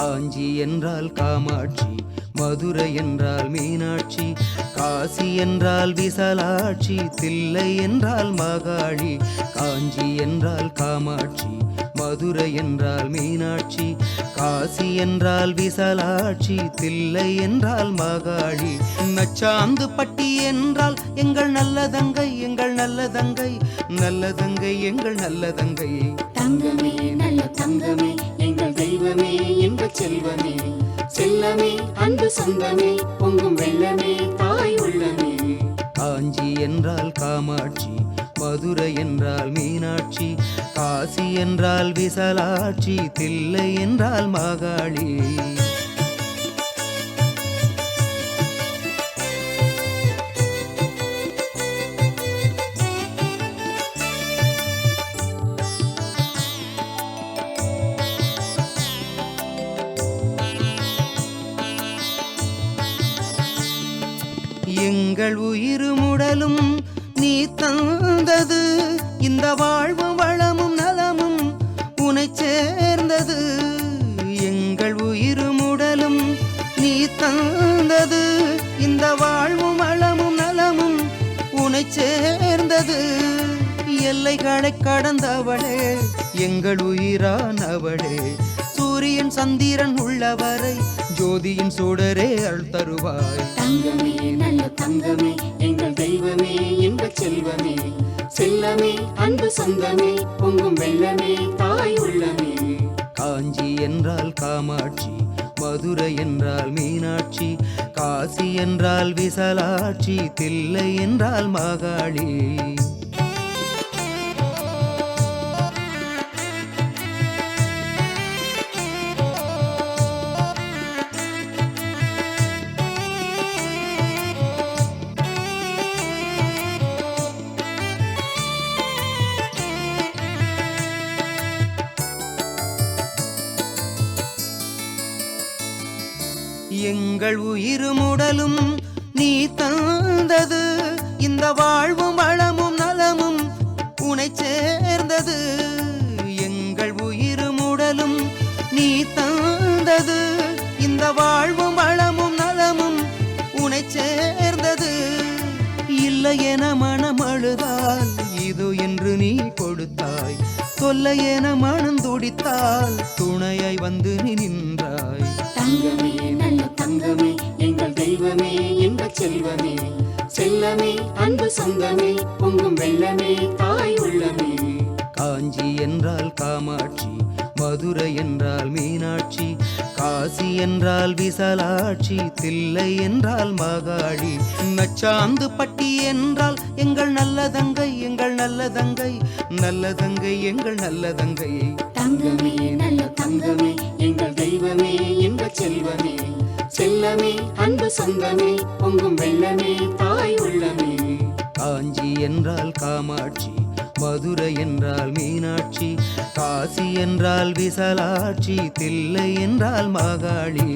காஞ்சி என்றால் காமாட்சி மதுரை என்றால் மீனாட்சி காசி என்றால் விசலாட்சி தில்லை என்றால் மகாழி காஞ்சி என்றால் காமாட்சி மதுரை என்றால் மீனாட்சி காசி என்றால் விசலாட்சி தில்லை என்றால் மகாழி. நச்சாந்து பட்டி என்றால் எங்கள் நல்லதங்கை எங்கள் நல்லதங்கை நல்லதங்கை எங்கள் நல்லதங்கை தங்கமே நல்ல தங்கமே எங்கள் இன்ப செல்வமே. செல்லமே அன்பு சொந்தமே பொங்கும் வெள்ளமே தாய் உள்ளமே. காஞ்சி என்றால் காமாட்சி மதுரை என்றால் மீனாட்சி காசி என்றால் விசலாட்சி தில்லை என்றால் மகாளி. எங்கள் உயிருமுடலும் நீ தந்தது. இந்த வாழ்வும் வளமும் நலமும் உனை சேர்ந்தது. எங்கள் உயிருமுடலும் நீ தந்தது. இந்த வாழ்வும் வளமும் நலமும் உனை சேர்ந்தது. எல்லைகளை கடந்தவளே எங்கள் உயிரானவளே. சூரியன் சந்திரன் உள்ளவரை ஜோதியின் சுடரே அள் தருவாய். தங்கமே நல்ல தங்கமே எங்கள் தெய்வமே இன்ப செல்வமே. செல்லமே அன்பு சொந்தமே பொங்கும் வெள்ளமே தாய் உள்ளமே. காஞ்சி என்றால் காமாட்சி மதுரை என்றால் மீனாட்சி காசி என்றால் விசலாட்சி தில்லை என்றால் மகாளி. எங்கள் உயிருமுடலும் நீ தந்தது. இந்த வாழ்வும் வளமும் நலமும் உனை சேர்ந்தது. எங்கள் உயிருமுடலும் நீ தந்தது. இந்த வாழ்வும் வளமும் நலமும் உனை சேர்ந்தது. இல்லை என மனம் அழுதால் இது என்று நீ கொடுத்தாய். சொல்ல என மனம் துடித்தால் துணையாய் வந்து நீ நின்றாய். தங்கமே செல்வமே. செல்லமே அன்பு சொந்தமே பொங்கும் வெள்ளமே தாய் உள்ளமே. காஞ்சி என்றால் காமாட்சி மதுரை என்றால் மீனாட்சி காசி என்றால் விசலாட்சி தில்லை என்றால் மகாளி நச்சாந்து பட்டி என்றால் எங்கள் நல்லதங்கை எங்கள் நல்லதங்கை நல்லதங்கை எங்கள் நல்லதங்கை தங்கமே நல்ல தங்கமே எங்கள் தெய்வமே இன்ப செல்வமே. செல்லமே அன்பு சொந்தமே பொங்கும் வெள்ளமே தாய் உள்ளமே. காஞ்சி என்றால் காமாட்சி மதுரை என்றால் மீனாட்சி காசி என்றால் விசலாட்சி தில்லை என்றால் மகாளி.